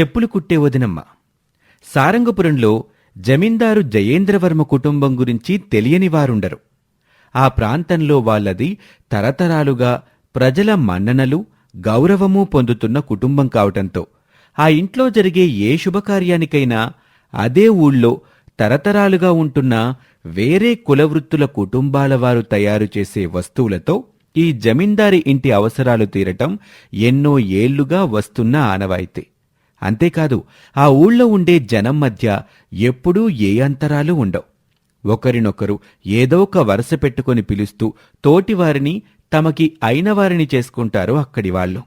చెప్పులు కుట్టే వదినమ్మ. సారంగపురంలో జమీందారు జయేంద్రవర్మ కుటుంబం గురించి తెలియని వారుండరు. ఆ ప్రాంతంలో వాళ్ళది తరతరాలుగా ప్రజల మన్ననలు గౌరవము పొందుతున్న కుటుంబం కావటంతో ఆ ఇంట్లో జరిగే ఏ శుభకార్యానికైనా అదే ఊళ్ళో తరతరాలుగా ఉంటున్న వేరే కులవృత్తుల కుటుంబాల వారు తయారు చేసే వస్తువులతో ఈ జమీందారి ఇంటి అవసరాలు తీరటం ఎన్నో ఏళ్ళుగా వస్తున్న ఆనవాయితీ. అంతేకాదు ఆ ఊళ్ళో ఉండే జనం మధ్య ఎప్పుడూ ఏ అంతరాలు ఉండవు. ఒకరినొకరు ఏదో ఒక వరుస పెట్టుకొని పిలుస్తూ తోటివారిని తమకి అయిన వారిని చేసుకుంటారు అక్కడి వాళ్ళు.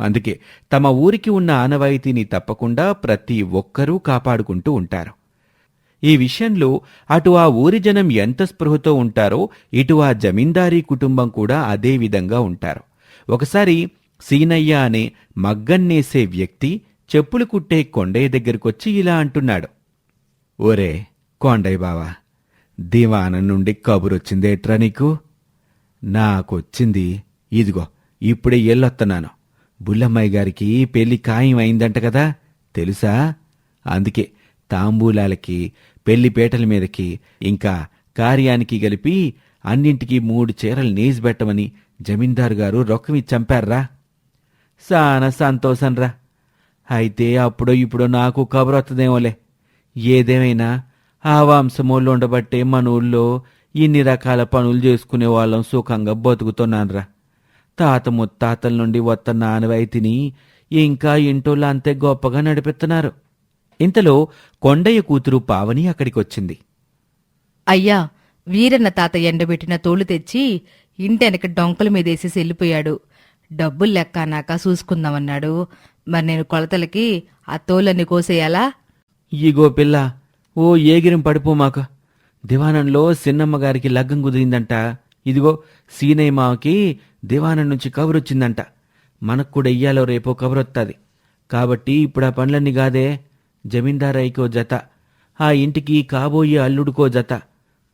అందుకే తమ ఊరికి ఉన్న ఆనవాయితీని తప్పకుండా ప్రతి ఒక్కరూ కాపాడుకుంటూ ఉంటారు. ఈ విషయంలో అటు ఆ ఊరి జనం ఎంత స్పృహతో ఉంటారో ఇటు ఆ జమీందారీ కుటుంబం కూడా అదే విధంగా ఉంటారు. ఒకసారి సీనయ్య అనే మగ్గన్నేసే వ్యక్తి చెప్పులు కుట్టే కొండయ్య దగ్గరకొచ్చి ఇలా అంటున్నాడు. ఒరే కొండయ్య బావా దివానం నుండి కబురొచ్చిందేట్రా నీకు? నాకొచ్చింది ఇదిగో ఇప్పుడే ఎల్లొత్తన్నాను. బుల్లమ్మాయి గారికి పెళ్ళి ఖాయం అయిందంట కదా తెలుసా? అందుకే తాంబూలాలకి పెళ్ళి పీటల మీదకి ఇంకా కార్యానికి కలిపి అన్నింటికీ మూడు చీరలు నేసి పెట్టమని జమీందారు గారు రొక్కమి చంపారా సానా సంతోషంరా. అయితే అప్పుడో ఇప్పుడో నాకు కబురొత్తదేమోలే ఏదేమైనా ఆ వంశమోళ్ళు ఉండబట్టే మన ఊళ్ళో ఇన్ని రకాల పనులు చేసుకునే వాళ్ళం సుఖంగా బతుకుతున్నానరా. తాత ముత్తాతల నుండి వత్త నానవైతిని ఇంకా ఇంటోళ్ళు అంతే గొప్పగా నడిపిస్తున్నారు. ఇంతలో కొండయ్య కూతురు పావని అక్కడికొచ్చింది. అయ్యా వీరన్న తాత ఎండబెట్టిన తోలు తెచ్చి ఇంటెనక డొంకల మీదేసేసి వెళ్ళిపోయాడు. డబ్బులు లెక్క అన్నాక చూసుకుందామన్నాడు. మరి నేను కొలతలకి ఆ తోలన్నీ కోసేయాలా? ఇగో పిల్ల ఓ ఏగిరం పడిపోమాక దివానంలో సిన్నమ్మ గారికి లగ్గం కుదిరిందంట. ఇదిగో సీనయ్య మావకి దివానం నుంచి కబురొచ్చిందంట. మనకు కూడా ఇయ్యాలో రేపో కబురొత్తాది. కాబట్టి ఇప్పుడు ఆ పనులన్నీ కాదే. జమీందారాయికో జత. ఆ ఇంటికి కాబోయే అల్లుడికో జత.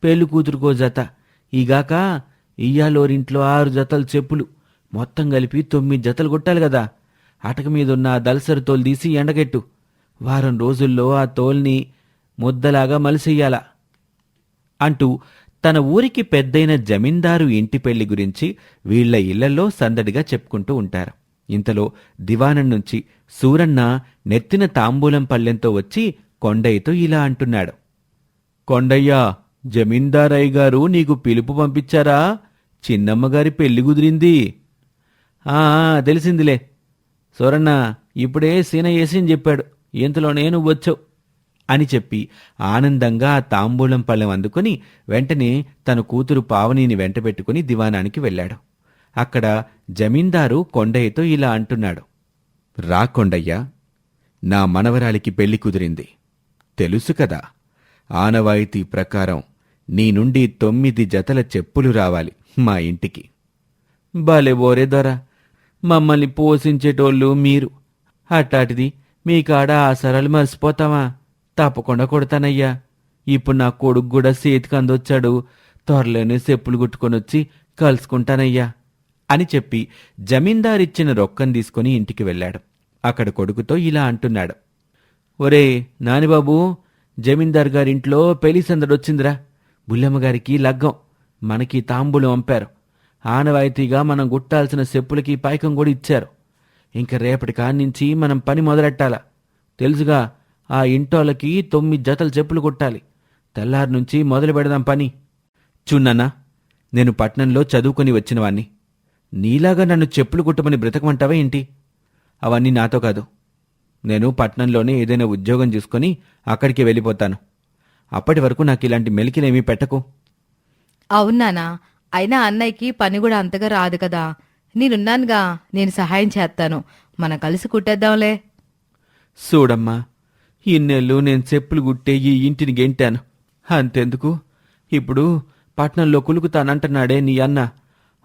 పెళ్ళి కూతురుకో జత. ఈగాక ఇయ్యాలోరింట్లో ఆరు జతలు చెప్పులు. మొత్తం కలిపి తొమ్మిది జతలు కొట్టాలి కదా. అటక మీదున్న ఆ తోలు తీసి ఎండగెట్టు. వారం రోజుల్లో ఆ తోల్ని ముద్దలాగా మలిసెయ్యాల అంటూ తన ఊరికి పెద్దయిన జమీందారు ఇంటి పెళ్ళి గురించి వీళ్ళ ఇళ్ళలో సందడిగా చెప్పుకుంటూ ఉంటారు. ఇంతలో దివానం నుంచి సూరన్న నెత్తిన తాంబూలం పల్లెంతో వచ్చి కొండయ్యతో ఇలా అంటున్నాడు. కొండయ్య జమీందారయ్య గారు నీకు పిలుపు పంపించారా? చిన్నమ్మగారి పెళ్ళి కుదిరింది. ఆ, తెలిసిందిలే. సూరన్న ఇప్పుడే సీన అని చెప్పాడు. ఇంతలో నేను వచ్చావు? అని చెప్పి ఆనందంగా ఆ తాంబూలం పళ్ళెం అందుకుని వెంటనే తన కూతురు పావనిని వెంటబెట్టుకుని దివానానికి వెళ్ళాడు. అక్కడ జమీందారు కొండయ్యతో ఇలా అంటున్నాడు. రా కొండయ్యా నా మనవరాలికి పెళ్ళి కుదిరింది. తెలుసు కదా ఆనవాయితీ ప్రకారం నీ నుండి తొమ్మిది జతల చెప్పులు రావాలి మా ఇంటికి. బాలే ఓరే దొర మమ్మల్ని పోషించేటోళ్ళు మీరు. అట్టాటిది మీ కాడ ఆసరాలు మర్చిపోతావా? తప్పకుండా కొడతానయ్యా. ఇప్పుడు నా కొడుకు కూడా చేతికి అందొచ్చాడు. త్వరలోనే చెప్పులు కుట్టుకొని వచ్చి కలుసుకుంటానయ్యా అని చెప్పి జమీందారిచ్చిన రొక్కం తీసుకుని ఇంటికి వెళ్ళాడు. అక్కడ కొడుకుతో ఇలా అంటున్నాడు. ఒరే నానిబాబు జమీందార్ గారింట్లో పెళ్ళి సందడొచ్చిందిరా. బుల్లమ్మ గారికి లగ్గం. మనకి తాంబూలం పంపారు ఆనవాయితీగా మనం గుట్టాల్సిన చెప్పులకి పైకం కూడా ఇచ్చారు. ఇంక రేపటి కాన్నించి మనం పని మొదలెట్టాలా. తెలుసుగా ఆ ఇంటోళ్ళకి తొమ్మిది జతలు చెప్పులు కుట్టాలి. తెల్లారి నుంచి మొదలు పెడదాం పని. చున్నన్నా నేను పట్నంలో చదువుకొని వచ్చినవాణ్ణి. నీలాగా నన్ను చెప్పులు కుట్టమని బ్రతకమంటావా ఏంటి? అవన్నీ నాతో కాదు. నేను పట్నంలోనే ఏదైనా ఉద్యోగం చూసుకొని అక్కడికి వెళ్ళిపోతాను. అప్పటి వరకు నాకు ఇలాంటి మెలికిలేమీ పెట్టకు. అవునానా? అయినా అన్నయ్యకి పని కూడా అంతగా రాదు కదా. నేనున్నానుగా నేను సహాయం చేస్తాను. మనం కలిసి కుట్టేద్దాంలే. చూడమ్మా ఇన్నేళ్ళు నేను చెప్పులు గుట్టే ఈ ఇంటిని గెంటాను. అంతెందుకు? ఇప్పుడు పట్నంలో కులుకుతానంటున్నాడే నీ అన్న.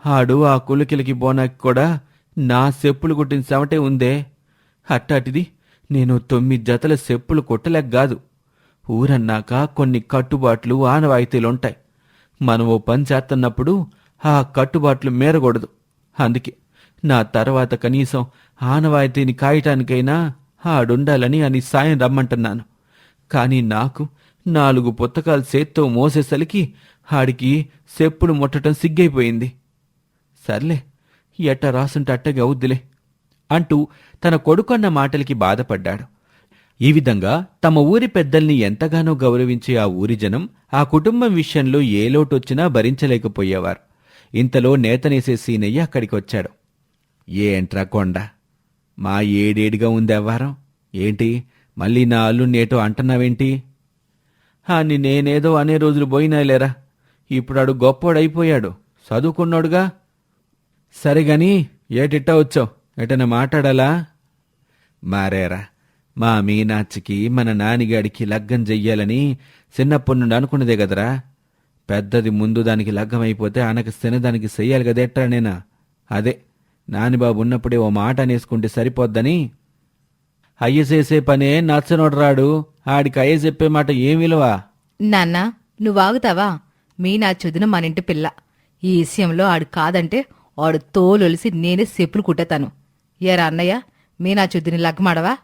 ఆడు ఆ కులుకిలకి బోనాకి కూడా నా చెప్పులు కుట్టిన చెమటే ఉందే. అట్టాటిది నేను తొమ్మిది జతల చెప్పులు కుట్టలేక కాదు. ఊరన్నాక కొన్ని కట్టుబాట్లు ఆనవాయితీలుంటాయి. మనం ఓ పని చేస్తున్నప్పుడు ఆ కట్టుబాట్లు మేరకూడదు అందుకే నా తర్వాత కనీసం ఆనవాయితీని కాయటానికైనా ఆడుండాలని అని సాయం రమ్మంటున్నాను. కానీ నాకు నాలుగు పుస్తకాలు చేత్తో మోసేసరికి ఆడికి చెప్పులు ముట్టడం సిగ్గైపోయింది. సర్లే ఎట్ట రాసుంటే అట్టగా అవుద్దిలే అంటూ తన కొడుకన్న మాటలకి బాధపడ్డాడు. ఈ విధంగా తమ ఊరి పెద్దల్ని ఎంతగానో గౌరవించే ఆ ఊరి జనం ఆ కుటుంబం విషయంలో ఏ లోటొచ్చినా భరించలేకపోయేవారు. ఇంతలో నేతనేసే సీనయ్య అక్కడికి వచ్చాడు ఏంట్రా కొండ? మా ఏడేడిగా ఉంది అవ్వారం. ఏంటి? మళ్ళీ నా అల్లున్నేటో అంటున్నావేంటి? అని నేనేదో అనే రోజులు పోయినాలేరా ఇప్పుడు ఇప్పుడాడు గొప్పోడైపోయాడు. చదువుకున్నాడుగా. సరేగాని ఏటిట్టా వచ్చావు? ఎటన్నా మాట్లాడాలా? మారేరా. మా మీనాచికి మన నానిగాడికి లగ్గం చెయ్యాలని చిన్నప్పటి నుండి అనుకున్నదే కదరా. పెద్దది ముందు దానికి లగ్గం అయిపోతే దానికి చెయ్యాలి కదా ఎట్టా నేనా? అదే నానిబాబు ఉన్నప్పుడే ఓ మాట అనేసుకుంటే సరిపోద్దని. అయ్య చేసే పనే నచ్చనోడరాడు. ఆడికి అయ్య చెప్పే మాట ఏం విలువ నాన్న నువ్వు ఆగుతావా? మీ మన ఇంటి పిల్ల. ఈ విషయంలో ఆడు కాదంటే ఆడు తోలొలిసి నేనే చెప్పులు కుట్టేతాను. ఏరా అన్నయ్య మీనా లగ్గమాడవా?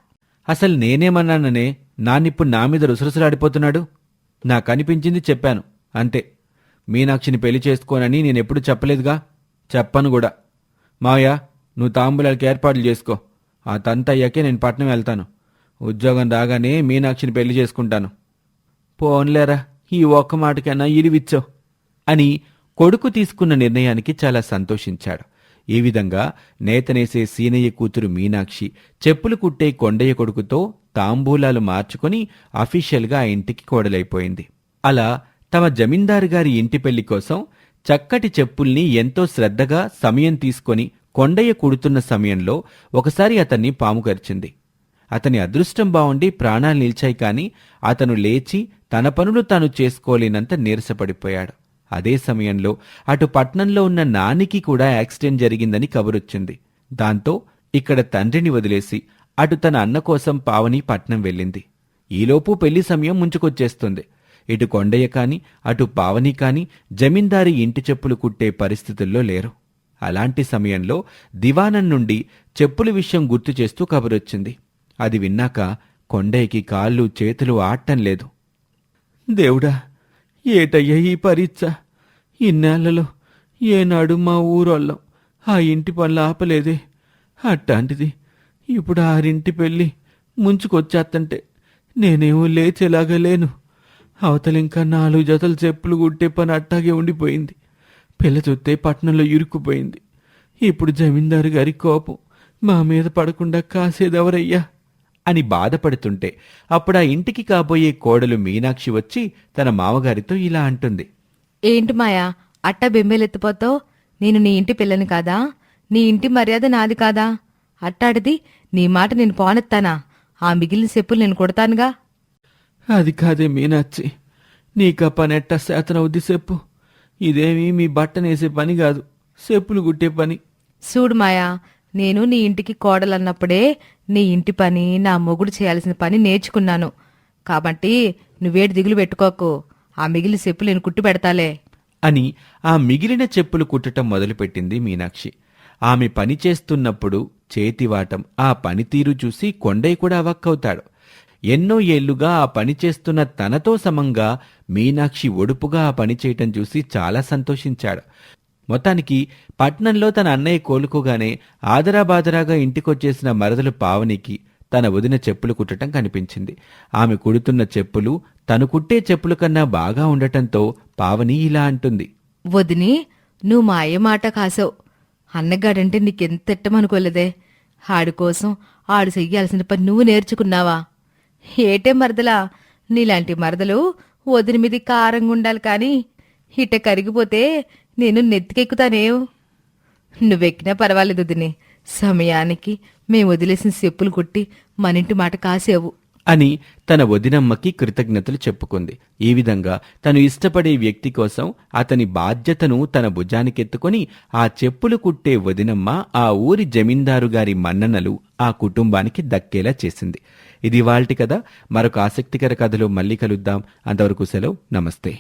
అసలు నేనేమన్నాననే నాన్నిప్పుడు నా మీద రుసరుసలాడిపోతున్నాడు? నాకు అనిపించింది చెప్పాను. అంతే. మీనాక్షిని పెళ్ళి చేసుకోనని నేనెప్పుడు చెప్పలేదుగా? చెప్పను కూడా. మావయ్య నువ్వు తాంబూలాలకి ఏర్పాట్లు చేసుకో. ఆ తంత అయ్యాకే నేను పట్నం వెళ్తాను. ఉద్యోగం రాగానే మీనాక్షిని పెళ్ళి చేసుకుంటాను. పోన్లేరా ఈ ఒక్క మాటకైనా ఇరివిచ్చో అని కొడుకు తీసుకున్న నిర్ణయానికి చాలా సంతోషించాడు. ఈ విధంగా నేతనేసే సీనయ్య కూతురు మీనాక్షి చెప్పులు కుట్టే కొండయ్య కొడుకుతో తాంబూలాలు మార్చుకొని అఫీషియల్గా ఆ ఇంటికి కోడలైపోయింది. అలా తమ జమీందారు గారి ఇంటి పెళ్ళి కోసం చక్కటి చెప్పుల్ని ఎంతో శ్రద్ధగా సమయం తీసుకొని కొండయ్య కుడుతున్న సమయంలో ఒకసారి అతన్ని పాము కరిచింది అతని అదృష్టం బావుండి ప్రాణాలు నిలిచాయి కాని అతను లేచి తన పనులు తాను చేసుకోలేనంత నీరసపడిపోయాడు. అదే సమయంలో అటు పట్నంలో ఉన్న నానికి కూడా యాక్సిడెంట్ జరిగిందని కబురొచ్చింది. దాంతో ఇక్కడ తండ్రిని వదిలేసి అటు తన అన్న కోసం పావని పట్నం వెళ్ళింది. ఈలోపు పెళ్ళి సమయం ముంచుకొచ్చేస్తుంది. ఇటు కొండయ్య కాని అటు పావని కాని జమీందారి ఇంటి చెప్పులు కుట్టే పరిస్థితుల్లో లేరు. అలాంటి సమయంలో దివానం నుండి చెప్పుల విషయం గుర్తు చేస్తూ కబురొచ్చింది. అది విన్నాక కొండయ్యకి కాళ్ళు చేతులు ఆడటం లేదు. దేవుడా ఏటయ్యా ఈ పరీక్ష? ఇన్నేళ్ళలో ఏనాడు మా ఊరోళ్ళం ఆ ఇంటి పనులు ఆపలేదే. అట్టాంటిది ఇప్పుడు ఆరింటి పెళ్ళి ముంచుకొచ్చేస్తంటే నేనేమో లేచేలాగా లేను. అవతలింకా నాలుగు జతలు చెప్పులు కుట్టే పని అట్టాగే ఉండిపోయింది. పిల్ల చూస్తే పట్నంలో ఇరుక్కుపోయింది. ఇప్పుడు జమీందారు గారి కోపం మా మీద పడకుండా కాసేదెవరయ్యా? అని బాధపడుతుంటే అప్పుడు ఆ ఇంటికి కాబోయే కోడలు మీనాక్షి వచ్చి తన మామగారితో ఇలా అంటుంది. ఏంటి మాయా అట్ట బెంబేలెత్తిపోతావు? నేను నీ ఇంటి పిల్లని కాదా? నీ ఇంటి మర్యాద నాది కాదా? అట్టాడిది నీ మాట నేను పోనెత్తానా? ఆ మిగిలిన చెప్పులు నేను కొడతానుగా? అది కాదే మీనాక్షి నీకా పని ఎట్టా శాతనవుద్ది చెప్పు. ఇదేమీ మీ బట్టనేసే పని కాదు చెప్పులు కుట్టే పని. చూడు మాయా నేను నీ ఇంటికి కోడలన్నప్పుడే నీ ఇంటి పని నా మొగుడు చేయాల్సిన పని నేర్చుకున్నాను. కాబట్టి నువ్వేటి దిగులు పెట్టుకోకు. ఆ మిగిలిన చెప్పులు నేను కుట్టి పెడతాలే. అని ఆ మిగిలిన చెప్పులు కుట్టటం మొదలుపెట్టింది మీనాక్షి. ఆమె పని చేస్తున్నప్పుడు చేతివాటం ఆ పనితీరు చూసి కొండయ్య కూడా అవక్కవుతాడు. ఎన్నో ఏళ్ళుగా ఆ పని చేస్తున్న తనతో సమంగా మీనాక్షి ఒడుపుగా ఆ పని చేయటం చూసి చాలా సంతోషించాడు. మొత్తానికి పట్నంలో తన అన్నయ్య కోలుకోగానే ఆదరాబాదరాగా ఇంటికొచ్చేసిన మరదలు పావనికి తన వదిన చెప్పులు కుట్టటం కనిపించింది. ఆమె కుడుతున్న చెప్పులు తను కుట్టే చెప్పుల కన్నా బాగా ఉండటంతో పావని ఇలా అంటుంది. వదిని నువ్వు మా అయ్య మాట కాసావు. అన్నగాడంటే నీకెంత ఇట్టమనుకోలేదే ఆడి కోసం ఆడు చెయ్యాల్సిన పని నువ్వు నేర్చుకున్నావా? ఏటే మరదలా నీలాంటి మరదలు వదిని మీది కారంగా ఉండాలి కానీ ఇట కరిగిపోతే నేను నెత్తికెక్కుతానేం? నువ్వెక్కినా పర్వాలేదు దినే. సమయానికి మేము వదిలేసిన చెప్పులు కొట్టి మనింటి మాట కాసేవు. అని తన వదినమ్మకి కృతజ్ఞతలు చెప్పుకుంది. ఈ విధంగా తను ఇష్టపడే వ్యక్తి కోసం అతని బాధ్యతను తన భుజానికెత్తుకొని ఆ చెప్పులు కుట్టే వదినమ్మ ఆ ఊరి జమీందారు గారి మన్ననలు ఆ కుటుంబానికి దక్కేలా చేసింది. ఇది వాల్టి కదా మరొక ఆసక్తికర కథలో మళ్ళీ కలుద్దాం. అంతవరకు సెలవు. నమస్తే.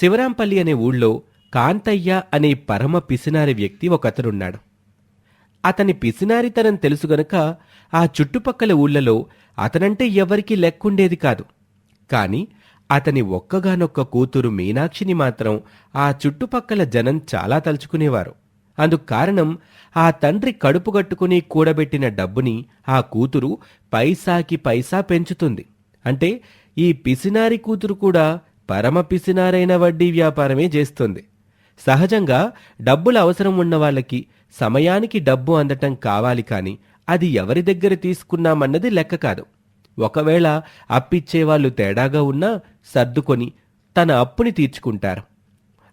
శివరాంపల్లి అనే ఊళ్ళో కాంతయ్య అనే పరమ పిసినారి వ్యక్తి ఒకతనున్నాడు. అతని పిసినారితనం తెలుసు గనక ఆ చుట్టుపక్కల ఊళ్ళలో అతనంటే ఎవరికీ లెక్కుండేది కాదు. కాని అతని ఒక్కగానొక్క కూతురు మీనాక్షిని మాత్రం ఆ చుట్టుపక్కల జనం చాలా తలుచుకునేవారు. అందుకు కారణం ఆ తండ్రి కడుపు కట్టుకుని కూడబెట్టిన డబ్బుని ఆ కూతురు పైసాకి పైసా పెంచుతుంది. అంటే ఈ పిసినారి కూతురు కూడా పరమ పిసినారైన వడ్డీ వ్యాపారమే చేస్తుంది. సహజంగా డబ్బులు అవసరం ఉన్న వాళ్ళకి సమయానికి డబ్బు అందటం కావాలి కాని అది ఎవరి దగ్గర తీసుకున్నామన్నది లెక్క కాదు. ఒకవేళ అప్పిచ్చేవాళ్ళు తేడాగా ఉన్నా సర్దుకొని తన అప్పుని తీర్చుకుంటారు.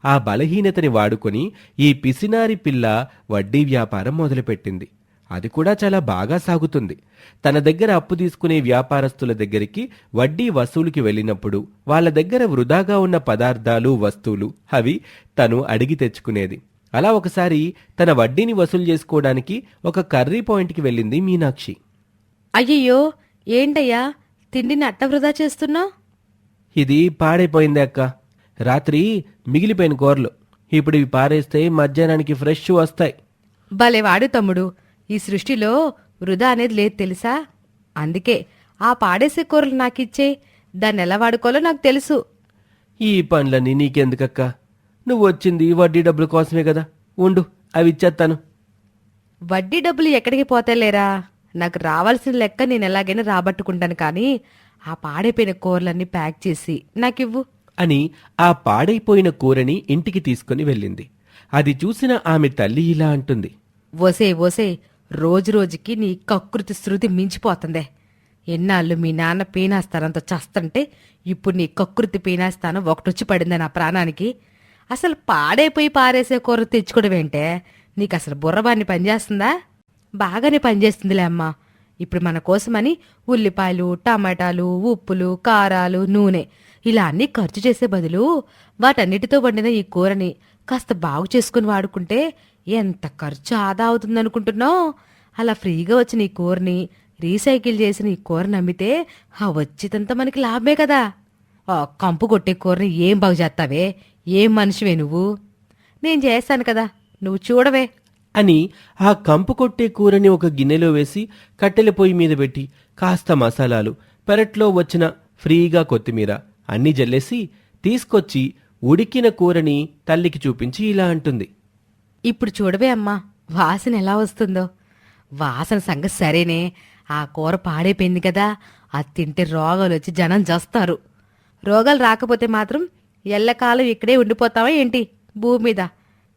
ఆ బలహీనతని వాడుకొని ఈ పిసినారి పిల్ల వడ్డీ వ్యాపారం మొదలుపెట్టింది. అది కూడా చాలా బాగా సాగుతుంది. తన దగ్గర అప్పు తీసుకునే వ్యాపారస్తుల దగ్గరికి వడ్డీ వసూలుకి వెళ్ళినప్పుడు వాళ్ళ దగ్గర వృధాగా ఉన్న పదార్థాలు వస్తువులు అవి తను అడిగి తెచ్చుకునేది. అలా ఒకసారి తన వడ్డీని వసూలు చేసుకోవడానికి ఒక కర్రీ పాయింట్కి వెళ్ళింది మీనాక్షి. అయ్యయ్యో ఏంటయ్యా? తిండిని అట్ట వృధా చేస్తున్నావు? ఇది పాడైపోయింది అక్క. రాత్రి మిగిలిపోయిన కూరలు. ఇప్పుడు ఇవి పారేస్తే మధ్యాహ్నానికి ఫ్రెష్ వస్తాయి. భలేవాడు తమ్ముడు. ఈ సృష్టిలో వృధా అనేది లేదు తెలుసా? అందుకే ఆ పాడేసే కూరలు నాకిచ్చే దాన్ని ఎలా వాడుకోవాలో నాకు తెలుసు. ఈ పనులన్నీ నీకెందుకక్క? నువ్వు వచ్చింది వడ్డీ డబ్బుల కోసమే కదా. ఉండు అవి ఇచ్చేస్తాను వడ్డీ డబ్బులు ఎక్కడికి పోతాయిలేరా? నాకు రావాల్సిన లెక్క నేను ఎలాగైనా రాబట్టుకుంటాను కానీ ఆ పాడైపోయిన కూరలన్నీ ప్యాక్ చేసి నాకివ్వు. అని ఆ పాడైపోయిన కూరని ఇంటికి తీసుకుని వెళ్ళింది. అది చూసిన ఆమె తల్లి ఇలా అంటుంది. ఓసే ఓసే రోజు రోజుకి నీ కకృతి శృతి మించిపోతుందే. ఎన్నాళ్ళు మీ నాన్న పీనాస్తానంతో చస్తంటే ఇప్పుడు నీ కకృతి పీనాస్తానం ఒకటొచ్చి పడిందే నా ప్రాణానికి. అసలు పాడైపోయి పారేసే కూర తెచ్చుకోవడమేంటే? నీకు అసలు బుర్రబాన్ని పనిచేస్తుందా? బాగానే పనిచేస్తుందిలే అమ్మా. ఇప్పుడు మన కోసమని ఉల్లిపాయలు టమాటాలు ఉప్పులు కారాలు నూనె ఇలా అన్నీ ఖర్చు చేసే బదులు వాటన్నిటితో వండిన ఈ కూరని కాస్త బాగు చేసుకుని వాడుకుంటే ఎంత ఖర్చు ఆదా అవుతుందనుకుంటున్నావు అలా ఫ్రీగా వచ్చిన ఈ కూరని రీసైకిల్ చేసిన ఈ కూరని అమ్మితే ఆ వచ్చితంతా మనకి లాభమే కదా. ఆ కంపు కొట్టే కూరని ఏం బాగు చేస్తావే? ఏం మనిషివే నువ్వు? నేను చేస్తాను కదా. నువ్వు చూడవే. అని ఆ కంపు కొట్టే కూరని ఒక గిన్నెలో వేసి కట్టెల పొయ్యి మీద పెట్టి కాస్త మసాలాలు పెరట్లో వచ్చిన ఫ్రీగా కొత్తిమీర అన్నీ జల్లేసి తీసుకొచ్చి ఉడికిన కూరని తల్లికి చూపించి ఇలా అంటుంది. ఇప్పుడు చూడవే అమ్మా వాసన ఎలా వస్తుందో. వాసన సంగతి సరేనే ఆ కూర పాడైపోయింది కదా అది తింటే రోగాలు వచ్చి జనం చేస్తారు రోగాలు రాకపోతే మాత్రం ఎల్లకాలం ఇక్కడే ఉండిపోతావా ఏంటి భూమి మీద?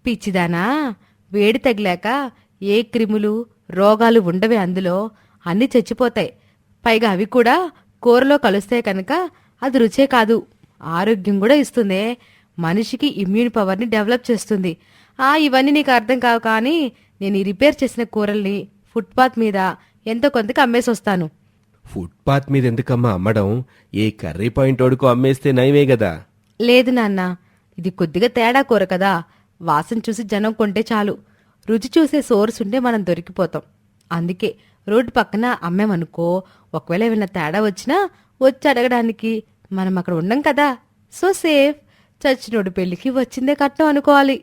పిచ్చిదానా వేడి తగిలాక ఏ క్రిములు రోగాలు ఉండవే అందులో అన్నీ చచ్చిపోతాయి. పైగా అవి కూడా కూరలో కలుస్తాయి కనుక అది రుచే కాదు. ఆరోగ్యం కూడా ఇస్తుంది. మనిషికి ఇమ్యూన్ పవర్ని డెవలప్ చేస్తుంది. ఆ ఇవన్నీ నీకు అర్థం కావు కానీ నేను ఈ రిపేర్ చేసిన కూరల్ని ఫుట్పాత్ మీద ఎంతో కొంతకి అమ్మేసి వస్తాను ఫుట్పాత్ మీద ఎందుకమ్మా అమ్మడం? ఏ కర్రీ పాయింట్ వడుకు అమ్మేస్తే నయమే కదా లేదు నాన్న ఇది కొద్దిగా తేడా కూర కదా. వాసన చూసి జనం కొంటే చాలు. రుచి చూసే సోర్స్ ఉంటే మనం దొరికిపోతాం. అందుకే రోడ్డు పక్కన అమ్మేమనుకో ఒకవేళ ఏమైనా తేడా వచ్చినా వచ్చి అడగడానికి మనం అక్కడ ఉండం కదా. So safe. చచ్చినోడు పెళ్ళికి వచ్చిందే కట్నం అనుకోవాలి.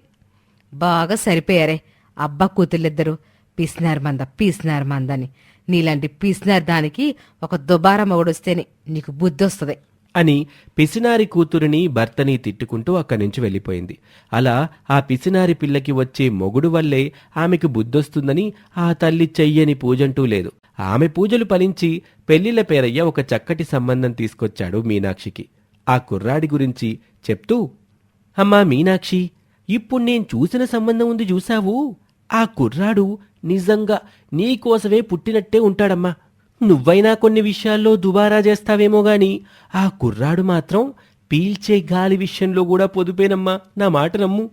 బాగా సరిపోయారే. అబ్బా కూతుళ్ళిద్దరు పీసినారు మంద పీసినారు మందని. నీలాంటి పీసినారు దానికి ఒక దుబారా మొగుడొస్తేనే నీకు బుద్ధొస్తుంది. అని పిసినారి కూతురిని భర్తని తిట్టుకుంటూ అక్కడి నుంచి వెళ్ళిపోయింది. అలా ఆ పిసినారి పిల్లకి వచ్చే మొగుడు వల్లే ఆమెకు బుద్ధొస్తుందని ఆ తల్లి చెయ్యని పూజంటూ లేదు. ఆమె పూజలు ఫలించి పెళ్ళిళ్ళ పేరయ్య ఒక చక్కటి సంబంధం తీసుకొచ్చాడు మీనాక్షికి. ఆ కుర్రాడి గురించి చెప్తూ అమ్మా మీనాక్షి ఇప్పుడు నేను చూసిన సంబంధం ఉంది చూశావు? ఆ కుర్రాడు నిజంగా నీకోసమే పుట్టినట్టే ఉంటాడమ్మా. నువ్వైనా కొన్ని విషయాల్లో దుబారా చేస్తావేమో గాని ఆ కుర్రాడు మాత్రం పీల్చే గాలి విషయంలో కూడా పొదుపేనమ్మా. నా మాట నమ్ము.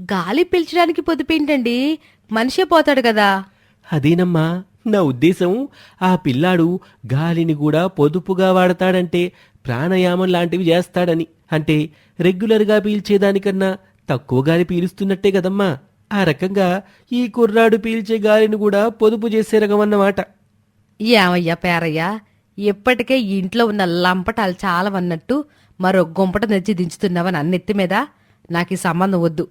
గాలి పీల్చడానికి పొదుపేంటండి? మనిషే పోతాడు కదా. అదేనమ్మా. నా ఉద్దేశం ఆ పిల్లాడు గాలిని కూడా పొదుపుగా వాడతాడంటే ప్రాణాయామం లాంటివి చేస్తాడని. అంటే రెగ్యులర్గా పీల్చేదానికన్నా తక్కువ గాలి పీలుస్తున్నట్టే కదమ్మా. ఆ రకంగా ఈ కుర్రాడు పీల్చే గాలిని కూడా పొదుపు చేసే రకమన్నమాట ఏమయ్యా పేరయ్యా? ఇప్పటికే ఈ ఇంట్లో ఉన్న లంపటాలు చాలవన్నట్టు మరో గుంపట తెచ్చి దించుతున్నావని అన్నెత్తి మీద? నాకు ఈ సంబంధం వద్దు.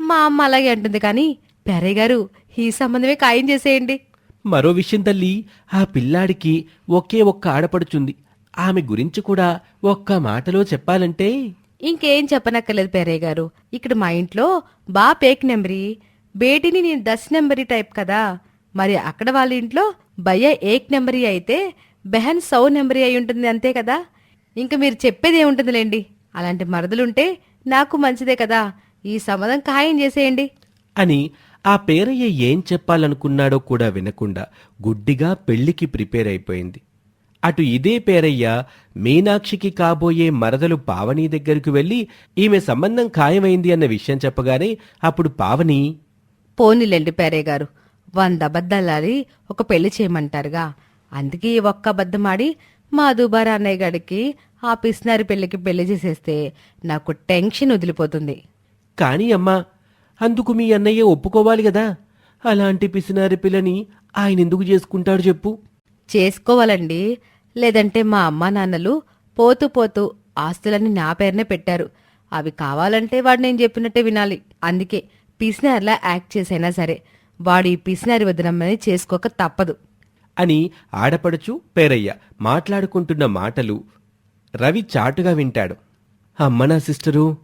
మా అమ్మ అలాగే అంటుంది కానీ పేరయ్య గారు ఈ సంబంధమే ఖాయం చేసేయండి. మరో విషయం తల్లి ఆ పిల్లాడికి ఒకే ఒక్క ఆడపడుచుంది. ఆమె గురించి కూడా ఒక్క మాటలో చెప్పాలంటే ఇంకేం చెప్పనక్కర్లేదు పేరయ్య గారు. ఇక్కడ మా ఇంట్లో బా పేక్ నెంబరీ బేటిని నేను దస్ నెంబరీ టైప్ కదా. మరి అక్కడ వాళ్ళ ఇంట్లో భయ్య ఏక్ నెంబరీ అయితే బెహన్ సౌ నెంబరీ అయి ఉంటుంది అంతే కదా. ఇంకా మీరు చెప్పేది ఏముంటుందిలేండి? అలాంటి మరదలుంటే నాకు మంచిదే కదా. ఈ సంబంధం ఖాయం చేసేయండి. అని ఆ పేరయ్య ఏం చెప్పాలనుకున్నాడో కూడా వినకుండా గుడ్డిగా పెళ్ళికి ప్రిపేర్ అయిపోయింది. అటు ఇదే పేరయ్య మీనాక్షికి కాబోయే మరదలు పావని దగ్గరకు వెళ్ళి ఈమె సంబంధం ఖాయమైంది అన్న విషయం చెప్పగానే అప్పుడు పావని పోనీలేండి పేరయ్య గారు వంద అబద్ధాలాడి ఒక పెళ్ళి చేయమంటారుగా. అందుకే ఈ ఒక్క అబద్ధం ఆడి మా దుబారా అన్నయ్య గారికి ఆ పిస్నారి పెళ్ళికి పెళ్ళి చేసేస్తే నాకు టెన్షన్ వదిలిపోతుంది. కాని అమ్మా అందుకు మీ అన్నయ్య ఒప్పుకోవాలి కదా. అలాంటి పిసినారి పిల్లని ఆయన ఎందుకు చేసుకుంటాడు చెప్పు. చేసుకోవాలండి. లేదంటే మా అమ్మా నాన్నలు పోతూ పోతూ ఆస్తులన్నీ నా పేరునే పెట్టారు. అవి కావాలంటే వాడు నేను చెప్పినట్టే వినాలి. అందుకే పిసినారిలా యాక్ట్ చేసైనా సరే వాడు ఈ పిసినారి వదనమ్మని చేసుకోక తప్పదు. అని ఆడపడుచు పేరయ్య మాట్లాడుకుంటున్న మాటలు రవి చాటుగా వింటాడు. అమ్మ నా సిస్టరు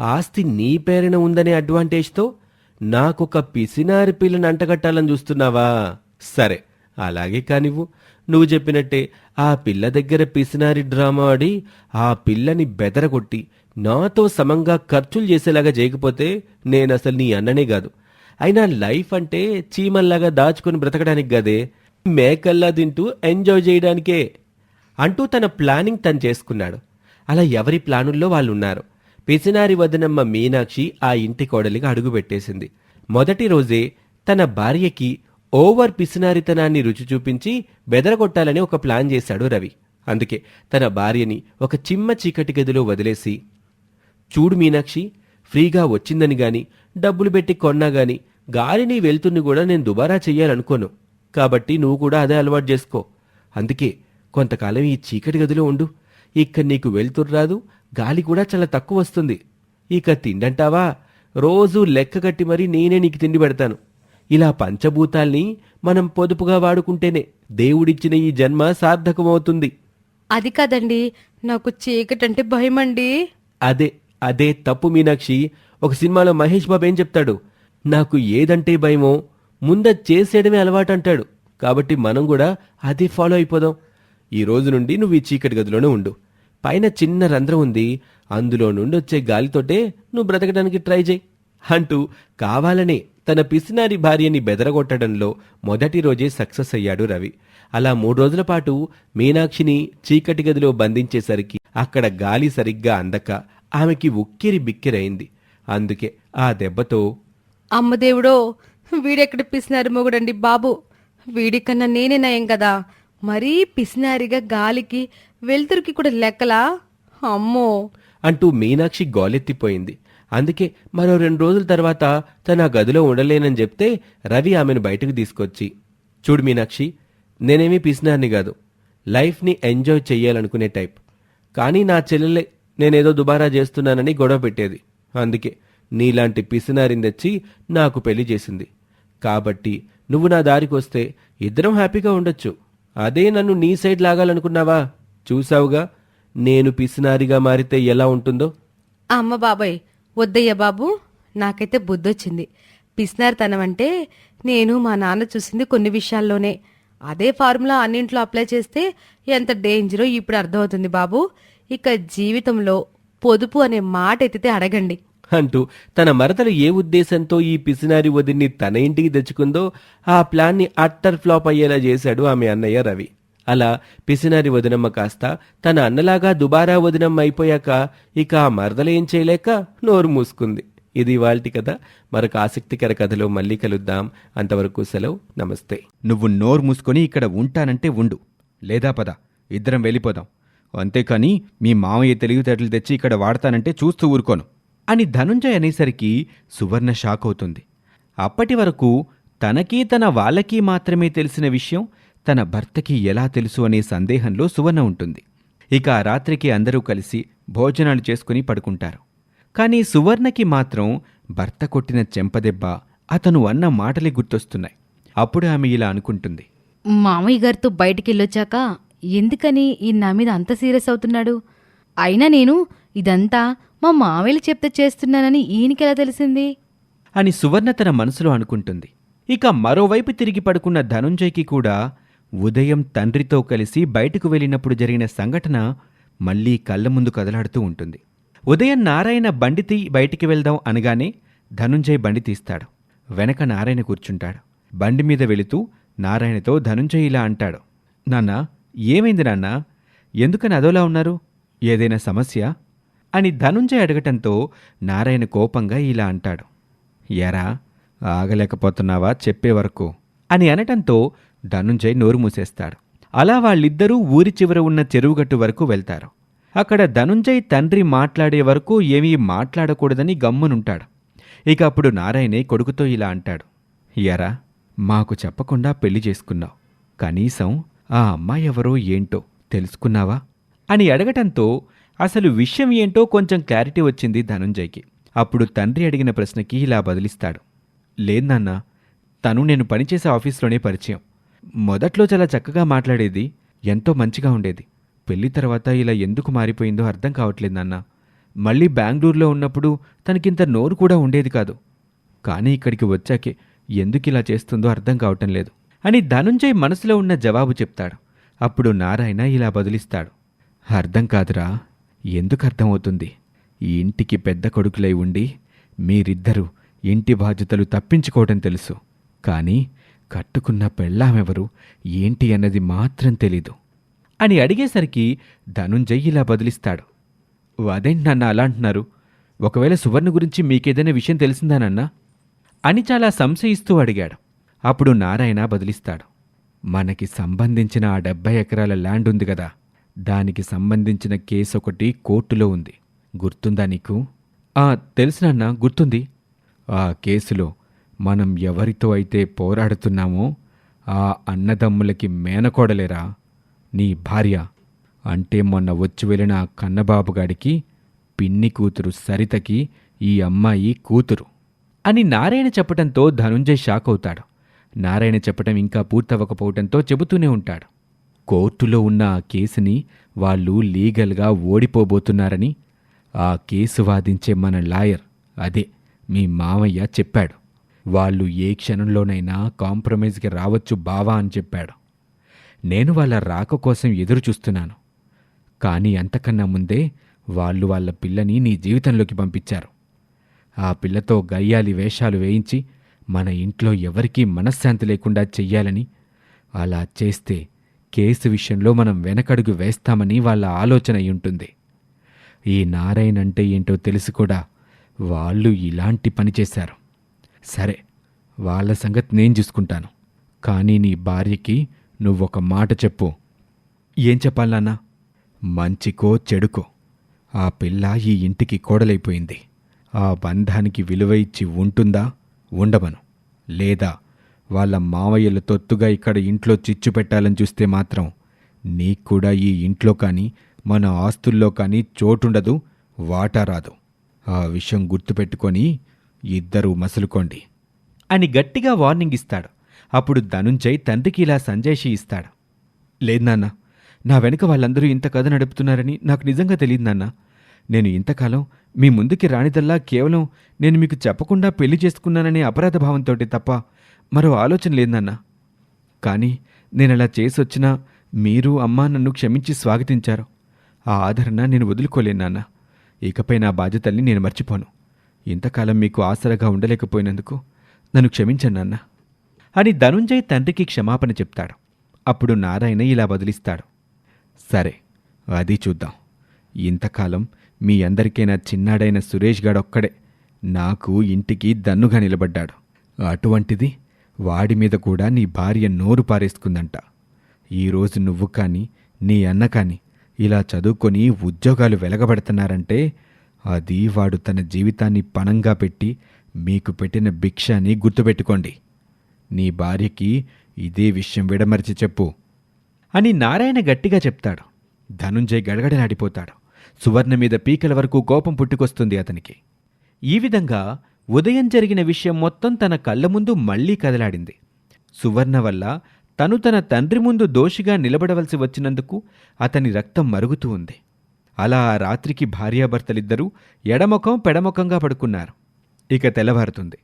ఆస్తి నీ పేరున ఉందనే అడ్వాంటేజ్తో నాకొక పిసినారి పిల్లని అంటగట్టాలని చూస్తున్నావా? సరే అలాగే కానివ్వు. నువ్వు చెప్పినట్టే ఆ పిల్ల దగ్గర పిసినారి డ్రామా ఆడి ఆ పిల్లని బెదరగొట్టి నాతో సమంగా ఖర్చులు చేసేలాగా చేయకపోతే నేను అసలు నీ అన్ననే కాదు. అయినా లైఫ్ అంటే చీమల్లాగా దాచుకొని బ్రతకడానికి గదే మేకల్లా తింటూ ఎంజాయ్ చేయడానికే అంటూ తన ప్లానింగ్ తను చేసుకున్నాడు. అలా ఎవరి ప్లానుల్లో వాళ్ళు ఉన్నారు పిసినారి వదనమ్మ మీనాక్షి ఆ ఇంటి కోడలిగా అడుగుపెట్టేసింది. మొదటి రోజే తన భార్యకి ఓవర్ పిసినారితనాన్ని రుచి చూపించి బెదరగొట్టాలని ఒక ప్లాన్ చేశాడు రవి. అందుకే తన భార్యని ఒక చిమ్మ చీకటి గదిలో వదిలేసి చూడు మీనాక్షి ఫ్రీగా వచ్చిందని గాని డబ్బులు పెట్టి కొన్నా గాని గాలిని వెళ్తుని కూడా నేను దుబారా చెయ్యాలనుకోను. కాబట్టి నువ్వు కూడా అదే అలవాటు చేసుకో. అందుకే కొంతకాలం ఈ చీకటి గదిలో ఉండు. ఇక్కడ నీకు వెళ్తురు రాదు గాలి కూడా చాలా తక్కువ వస్తుంది. ఇక తిండంటావా? రోజు లెక్క కట్టి మరీ నేనే నీకు తిండి పెడతాను. ఇలా పంచభూతాల్ని మనం పొదుపుగా వాడుకుంటేనే దేవుడిచ్చిన ఈ జన్మ సార్థకమవుతుంది. అది కాదండి నాకు చీకటి అంటే భయమండి. అదే అదే తప్పు మీనాక్షి. ఒక సినిమాలో మహేష్ బాబు ఏం చెప్తాడు? నాకు ఏదంటే భయమో ముంద చేసేయడమే అలవాటు అంటాడు కాబట్టి మనం కూడా అదే ఫాలో అయిపోదాం. ఈ రోజు నుండి నువ్వు ఈ చీకటి గదిలోనే ఉండు. పైన చిన్న రంధ్రం ఉంది. అందులో నుండి వచ్చే గాలితోటే నువ్వు బ్రతకడానికి ట్రై చేయి. అంటూ కావాలనే తన పిసినారి భార్యని బెదరగొట్టడంలో మొదటి రోజే సక్సెస్ అయ్యాడు రవి. అలా మూడు రోజుల పాటు మీనాక్షిని చీకటి గదిలో బంధించేసరికి అక్కడ గాలి సరిగ్గా అందక ఆమెకి ఉక్కిరి బిక్కిరైంది. అందుకే ఆ దెబ్బతో అమ్మ దేవుడో వీడెక్కడ పిసినారి మొగుడండి బాబు? వీడికన్నా నేనే నయం కదా. మరీ పిసినారిగా గాలికి వెలుతురికి కూడా లెక్కలా? అమ్మో! అంటూ మీనాక్షి గోలెత్తిపోయింది. అందుకే మరో రెండు రోజుల తర్వాత తన గదిలో ఉండలేనని చెప్తే రవి ఆమెను బయటకు తీసుకొచ్చి చూడు మీనాక్షి నేనేమీ పిసినారిని కాదు. లైఫ్ని ఎంజాయ్ చెయ్యాలనుకునే టైప్. కానీ నా చెల్లెలే నేనేదో దుబారా చేస్తున్నానని గొడవ పెట్టేది. అందుకే నీలాంటి పిసినారిని తెచ్చి నాకు పెళ్ళి చేసింది. కాబట్టి నువ్వు నా దారికి వస్తే ఇద్దరం హ్యాపీగా ఉండొచ్చు. అదే నన్ను నీ సైడ్ లాగాలనుకున్నావా? చూసావుగా నేను పిసినారిగా మారితే ఎలా ఉంటుందో? అమ్మ బాబాయ్ వద్దయ్య బాబు నాకైతే బుద్ధొచ్చింది. పిసినారితనం అంటే నేను మా నాన్న చూసింది కొన్ని విషయాల్లోనే. అదే ఫార్ములా అన్నింట్లో అప్లై చేస్తే ఎంత డేంజరో ఇప్పుడు అర్థమవుతుంది బాబు. ఇక జీవితంలో పొదుపు అనే మాట ఎత్తితే అడగండి. అంటూ తన మరదలు ఏ ఉద్దేశంతో ఈ పిసినారి వదిన్ని తన ఇంటికి తెచ్చుకుందో ఆ ప్లాన్ని అట్టర్ ఫ్లాప్ అయ్యేలా చేశాడు ఆమె అన్నయ్య రవి. అలా పిసినారి వదినమ్మ కాస్త తన అన్నలాగా దుబారా వదినమ్మ అయిపోయాక ఇక ఆ మరదలేం చేయలేక నోరు మూసుకుంది. ఇది వాల్టి కథ. మరొక ఆసక్తికర కథలో మళ్ళీ కలుద్దాం. అంతవరకు సెలవు. నమస్తే. నువ్వు నోరు మూసుకొని ఇక్కడ ఉంటానంటే ఉండు. లేదా పద. ఇద్దరం వెళ్ళిపోదాం. అంతేకాని మీ మామయ్య తెలివితేటలు తెచ్చి ఇక్కడ వాడతానంటే చూస్తూ ఊరుకోను. అని ధనుంజయ్ అనేసరికి సువర్ణ షాక్ అవుతుంది. అప్పటి వరకు తనకీ తన వాళ్ళకీ మాత్రమే తెలిసిన విషయం తన భర్తకి ఎలా తెలుసు అనే సందేహంలో సువర్ణ ఉంటుంది. ఇక ఆ రాత్రికి అందరూ కలిసి భోజనాలు చేసుకుని పడుకుంటారు. కానీ సువర్ణకి మాత్రం భర్త కొట్టిన చెంపదెబ్బ అతను అన్న మాటలే గుర్తొస్తున్నాయి. అప్పుడు ఆమె ఇలా అనుకుంటుంది. మామయ్య గారితో బయటికి వెళ్ళొచ్చాక ఎందుకని ఈ నా మీద అంత సీరియస్ అవుతున్నాడు? అయినా నేను ఇదంతా మా మామయ్యలు చెప్తే చేస్తున్నానని ఈయనకెలా తెలిసింది? అని సువర్ణ తన మనసులో అనుకుంటుంది. ఇక మరోవైపు తిరిగి పడుకున్న ధనుంజయ్కి కూడా ఉదయం తండ్రితో కలిసి బయటకు వెళ్ళినప్పుడు జరిగిన సంఘటన మళ్ళీ కళ్ళ ముందు కదలాడుతూ ఉంటుంది. ఉదయం నారాయణ బండి తీ బయటికి వెళ్దాం అనగానే ధనుంజయ్ బండి తీస్తాడు. వెనక నారాయణ కూర్చుంటాడు. బండి మీద వెళుతూ నారాయణతో ధనుంజయ్ ఇలా అంటాడు. నాన్న ఏమైంది నాన్న? ఎందుకని అదోలా ఉన్నారు? ఏదైనా సమస్య? అని ధనుంజయ్ అడగటంతో నారాయణ కోపంగా ఇలా అంటాడు. ఎరా ఆగలేకపోతున్నావా చెప్పే వరకు? అని అనటంతో ధనుంజయ్ నోరు మూసేస్తాడు. అలా వాళ్ళిద్దరూ ఊరి చివర ఉన్న చెరువుగట్టు వరకు వెళ్తారు. అక్కడ ధనుంజయ్ తండ్రి మాట్లాడే వరకు ఏమీ మాట్లాడకూడదని గమ్మునుంటాడు. ఇక అప్పుడు నారాయణే కొడుకుతో ఇలా అంటాడు. ఎరా మాకు చెప్పకుండా పెళ్ళి చేసుకున్నావు. కనీసం ఆ అమ్మాయి ఎవరో ఏంటో తెలుసుకున్నావా? అని అడగటంతో అసలు విషయం ఏంటో కొంచెం క్లారిటీ వచ్చింది ధనుంజయ్కి. అప్పుడు తండ్రి అడిగిన ప్రశ్నకి ఇలా బదిలిస్తాడు. లేదన్నా తను నేను పనిచేసే ఆఫీస్లోనే పరిచయం. మొదట్లో చాలా చక్కగా మాట్లాడేది ఎంతో మంచిగా ఉండేది. పెళ్ళి తర్వాత ఇలా ఎందుకు మారిపోయిందో అర్థం కావట్లేదు నాన్న. మళ్ళీ బెంగళూరులో ఉన్నప్పుడు తనకింత నోరు కూడా ఉండేది కాదు. కానీ ఇక్కడికి వచ్చాకే ఎందుకు ఇలా చేస్తుందో అర్థం కావటం లేదు. అని ధనుంజయ్ మనసులో ఉన్న జవాబు చెప్తాడు. అప్పుడు నారాయణ ఇలా బదిలిస్తాడు. అర్థం కాదురా ఎందుకు అర్థమవుతుంది? ఈ ఇంటికి పెద్ద కొడుకులై ఉండి మీరిద్దరూ ఇంటి బాధ్యతలు తప్పించుకోవటం తెలుసు. కానీ కట్టుకున్న పెళ్ళామెవరు ఏంటి అన్నది మాత్రం తెలీదు. అని అడిగేసరికి ధనుంజయ్ ఇలా బదిలిస్తాడు. అదేంటి నన్ను అలా అంటున్నారు? ఒకవేళ సువర్ణ గురించి మీకేదైనా విషయం తెలిసిందానన్నా అని చాలా సంశయిస్తూ అడిగాడు. అప్పుడు నారాయణ బదిలిస్తాడు. మనకి సంబంధించిన ఆ డెబ్బై ఎకరాల ల్యాండ్ ఉంది కదా. దానికి సంబంధించిన కేసు ఒకటి కోర్టులో ఉంది. గుర్తుందా నీకు? ఆ తెలుసునన్నా గుర్తుంది. ఆ కేసులో మనం ఎవరితో అయితే పోరాడుతున్నామో ఆ అన్నదమ్ములకి మేనకోడలేరా? నీ భార్య. అంటే మొన్న వచ్చి వెళ్ళిన కన్నబాబుగాడికి పిన్ని కూతురు సరితకి ఈ అమ్మాయి కూతురు అని నారాయణ చెప్పటంతో ధనుంజయ్ షాక్ అవుతాడు నారాయణ చెప్పటం ఇంకా పూర్తవ్వకపోవటంతో చెబుతూనే ఉంటాడు. కోర్టులో ఉన్న ఆ కేసుని వాళ్ళు లీగల్గా ఓడిపోబోతున్నారని ఆ కేసు వాదించే మన లాయర్ అదే మీ మామయ్య చెప్పాడు. వాళ్ళు ఏ క్షణంలోనైనా కాంప్రమైజ్కి రావచ్చు బావా అని చెప్పాడు. నేను వాళ్ళ రాక కోసం ఎదురు చూస్తున్నాను. కానీ అంతకన్నా ముందే వాళ్ళు వాళ్ళ పిల్లని నీ జీవితంలోకి పంపించారు. ఆ పిల్లతో గయ్యాలి వేషాలు వేయించి మన ఇంట్లో ఎవరికీ మనశ్శాంతి లేకుండా చెయ్యాలని అలా చేస్తే కేసు విషయంలో మనం వెనకడుగు వేస్తామని వాళ్ళ ఆలోచన ఉంటుంది. ఈ నారాయణ అంటే ఏంటో తెలిసి కూడా వాళ్ళు ఇలాంటి పని చేశారు. సరే వాళ్ళ సంగతి నేను చూసుకుంటాను. కానీ నీ భార్యకి నువ్వొక మాట చెప్పు. ఏం చెప్పాలన్నా మంచికో చెడుకో. ఆ పిల్ల ఈ ఇంటికి కోడలైపోయింది. ఆ బంధానికి విలువ ఇచ్చి ఉంటుందా? ఉండమను. లేదా వాళ్ళ మావయ్యల తొత్తుగా ఇక్కడ ఇంట్లో చిచ్చు పెట్టాలని చూస్తే మాత్రం నీకు కూడా ఈ ఇంట్లో కానీ మన ఆస్తుల్లో కానీ చోటుండదు వాటా రాదు. ఆ విషయం గుర్తుపెట్టుకొని ఇద్దరూ మసులుకోండి అని గట్టిగా వార్నింగ్ ఇస్తాడు. అప్పుడు ధనుంజయ్ తండ్రికి ఇలా సంజయ్షి ఇస్తాడు. లేదు నాన్న నా వెనుక వాళ్ళందరూ ఇంత కథ నడుపుతున్నారని నాకు నిజంగా తెలియదు నాన్న. నేను ఇంతకాలం మీ ముందుకి రానిదల్లా కేవలం నేను మీకు చెప్పకుండా పెళ్ళి చేసుకున్నాననే అపరాధ భావంతో తప్ప మరో ఆలోచన లేదన్న కానీ నేను అలా చేసొచ్చినా మీరు అమ్మ నన్ను క్షమించి స్వాగతించారు. ఆ ఆదరణ నేను వదులుకోలేను నాన్న. ఇకపై నా బాధ్యతల్ని నేను మర్చిపోను. ఇంతకాలం మీకు ఆసరగా ఉండలేకపోయినందుకు నన్ను క్షమించండి నాన్న. అని ధనుంజయ్ తండ్రికి క్షమాపణ చెప్తాడు. అప్పుడు నారాయణ ఇలా బదిలిస్తాడు సరే అది చూద్దాం. ఇంతకాలం మీ అందరికైనా చిన్నాడైన సురేష్ గాడొక్కడే. నాకు ఇంటికి దన్నుగా నిలబడ్డాడు. అటువంటిది వాడి మీద కూడా నీ భార్య నోరు పారేసుకుందంట. ఈరోజు నువ్వు కానీ నీ అన్న కానీ ఇలా చదువుకొని ఉద్యోగాలు వెలగబడుతున్నారంటే అది వాడు తన జీవితాన్ని పణంగా పెట్టి మీకు పెట్టిన భిక్ష అని గుర్తుపెట్టుకోండి. నీ భార్యకి ఇదే విషయం విడమరిచి చెప్పు. అని నారాయణ గట్టిగా చెప్తాడు. ధనుంజయ్ గడగడలాడిపోతాడు సువర్ణ మీద పీకల వరకు కోపం పుట్టుకొస్తుంది అతనికి. ఈ విధంగా ఉదయం జరిగిన విషయం మొత్తం తన కళ్ళ ముందు మళ్ళీ కదలాడింది. సువర్ణ వల్ల తను తన తండ్రి ముందు దోషిగా నిలబడవలసి వచ్చినందుకు అతని రక్తం మరుగుతూ ఉంది. అలా ఆ రాత్రికి భార్యాభర్తలిద్దరూ ఎడముఖం పెడముఖంగా పడుకున్నారు. ఇక తెల్లవారుతుంది.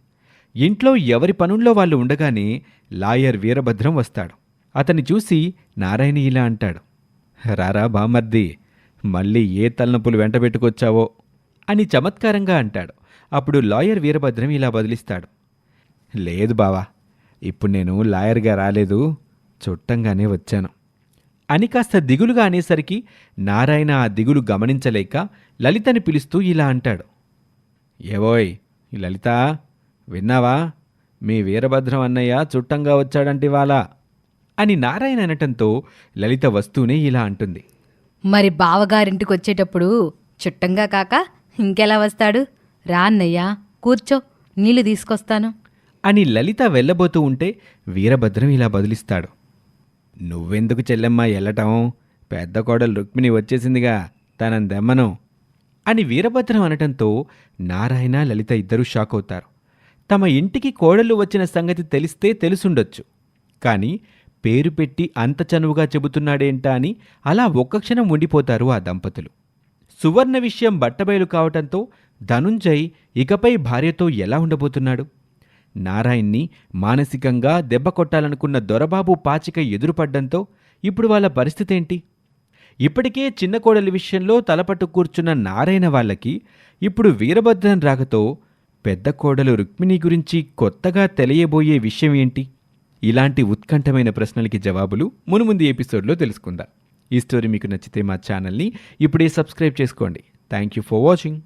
ఇంట్లో ఎవరి పనుల్లో వాళ్ళు ఉండగానే లాయర్ వీరభద్రం వస్తాడు. అతన్ని చూసి నారాయణ ఇలా అంటాడు. రారా బామర్ది మళ్ళీ ఏ తలనొప్పులు వెంటబెట్టుకొచ్చావో అని చమత్కారంగా అంటాడు. అప్పుడు లాయర్ వీరభద్రం ఇలా బదిలిస్తాడు. లేదు బావా ఇప్పుడు నేను లాయర్గా రాలేదు చుట్టంగానే వచ్చాను. అని కాస్త దిగులుగా అనేసరికి నారాయణ ఆ దిగులు గమనించలేక లలితని పిలుస్తూ ఇలా అంటాడు. ఏవోయ్ లలిత విన్నావా? మీ వీరభద్రం అన్నయ్య చుట్టంగా వచ్చాడంటివాళ అని నారాయణ అనటంతో లలిత వస్తూనే ఇలా అంటుంది. మరి బావగారింటికి వచ్చేటప్పుడు చుట్టంగా కాక ఇంకెలా వస్తాడు? రా అన్నయ్య కూర్చో నీళ్ళు తీసుకొస్తాను అని లలిత వెళ్ళబోతూ ఉంటే వీరభద్రం ఇలా బదిలిస్తాడు. నువ్వెందుకు చెల్లెమ్మా వెళ్ళటం పెద్ద కోడలు రుక్మిణి వచ్చేసిందిగా తనని దెమ్మను అని వీరభద్రం అనటంతో నారాయణ లలిత ఇద్దరూ షాక్ అవుతారు. తమ ఇంటికి కోడలు వచ్చిన సంగతి తెలిస్తే తెలుసుండొచ్చు. కానీ పేరు పెట్టి అంత చనువుగా చెబుతున్నాడేంటా అని అలా ఒక్క క్షణం ఉండిపోతారు ఆ దంపతులు. సువర్ణ విషయం బట్టబయలు కావటంతో ధనుంజయ్ ఇకపై భార్యతో ఎలా ఉండబోతున్నాడు? నారాయణ్ని మానసికంగా దెబ్బ కొట్టాలనుకున్న దొరబాబు పాచిక ఎదురుపడ్డంతో ఇప్పుడు వాళ్ళ పరిస్థితేంటి? ఇప్పటికే చిన్న కోడలి విషయంలో తలపట్టు కూర్చున్న నారాయణ వాళ్ళకి ఇప్పుడు వీరభద్రం రాకతో పెద్ద కోడలు రుక్మిణి గురించి కొత్తగా తెలియబోయే విషయం ఏంటి? ఇలాంటి ఉత్కంఠమైన ప్రశ్నలకి జవాబులు మునుముందు ఎపిసోడ్లో తెలుసుకుందాం. ఈ స్టోరీ మీకు నచ్చితే మా ఛానల్ని ఇప్పుడే సబ్స్క్రైబ్ చేసుకోండి. Thank you for watching.